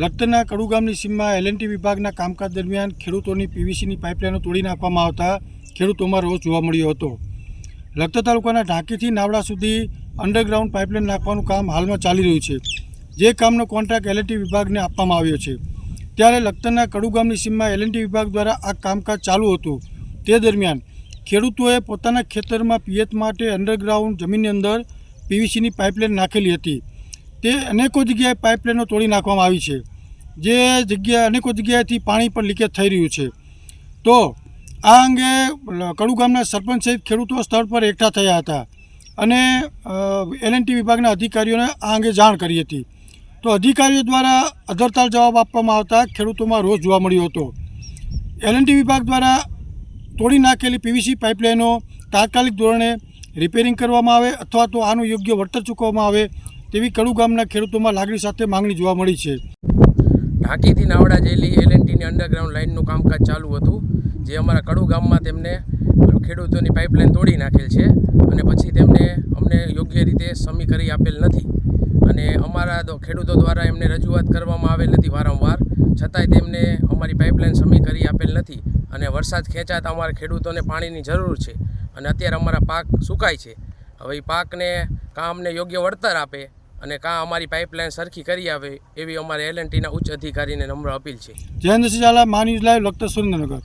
લખતરના કડુ ગામની સીમમાં એલએનટી વિભાગના કામકાજ દરમિયાન ખેડૂતોની પીવીસીની પાઇપલાઇનો તોડી નાખવામાં આવતા ખેડૂતોમાં રોષ જોવા મળ્યો હતો. લખતર તાલુકાના ઢાંકીથી નાવડા સુધી અંડરગ્રાઉન્ડ પાઇપલાઇન નાખવાનું કામ હાલમાં ચાલી રહ્યું છે. જે કામનો કોન્ટ્રાક્ટ એલએનટી વિભાગને આપવામાં આવ્યો છે. ત્યારે લખતરના કડુ ગામની સીમમાં એલએનટી વિભાગ દ્વારા આ કામકાજ ચાલુ હતું. તે દરમિયાન ખેડૂતોએ પોતાના ખેતરમાં પિયત માટે અંડરગ્રાઉન્ડ જમીનની અંદર પીવીસીની પાઇપલાઇન નાખેલી હતી. તે અનેકો જગ્યાએ પાઇપલાઇનો તોડી નાખવામાં આવી છે, જે જગ્યા અનેકો જગ્યાએથી પાણી પણ લીકેજ થઈ રહ્યું છે. તો આ અંગે કડુ ગામના સરપંચ સહિત ખેડૂતો સ્થળ પર એકઠા થયા હતા અને એલએનટી વિભાગના અધિકારીઓને આ અંગે જાણ કરી હતી. તો અધિકારીઓ દ્વારા અધરતાલ જવાબ આપવામાં આવતા ખેડૂતોમાં રોષ જોવા મળ્યો હતો. એલએનટી વિભાગ દ્વારા તોડી નાખેલી પીવીસી પાઇપલાઇનો તાત્કાલિક ધોરણે રિપેરિંગ કરવામાં આવે અથવા તો આનું યોગ્ય વળતર ચૂકવવામાં આવે તેવી કડુ ગામના ખેડૂતોમાં લાગણી સાથે માંગણી જોવા મળી છે. ઢાંકીથી નાવડા જેલી એલએનટીની અંડરગ્રાઉન્ડ લાઇનનું કામકાજ ચાલુ હતું, જે અમારા કડુ ગામમાં તેમને ખેડૂતોની પાઇપલાઇન તોડી નાખેલ છે અને પછી તેમને અમને યોગ્ય રીતે સમી કરી આપેલ નથી. અને અમારા ખેડૂતો દ્વારા એમને રજૂઆત કરવામાં આવેલ હતી વારંવાર, છતાંય તેમને અમારી પાઇપલાઇન સમી કરી આપેલ નથી અને વરસાદ ખેંચાતા અમારા ખેડૂતોને પાણીની જરૂર છે અને અત્યારે અમારા પાક સુકાય છે. હવે એ પાકને કામને યોગ્ય વળતર આપે અને કાં અમારી પાઇપલાઇન સરખી કરી આવે એવી અમારે એલએનટીના ઉચ્ચ અધિકારીને નમ્ર અપીલ છે. જયેન્દ્રસિંહ ઝાલા મા ન્યૂઝ લાઈવ, લખતર સુરેન્દ્રનગર.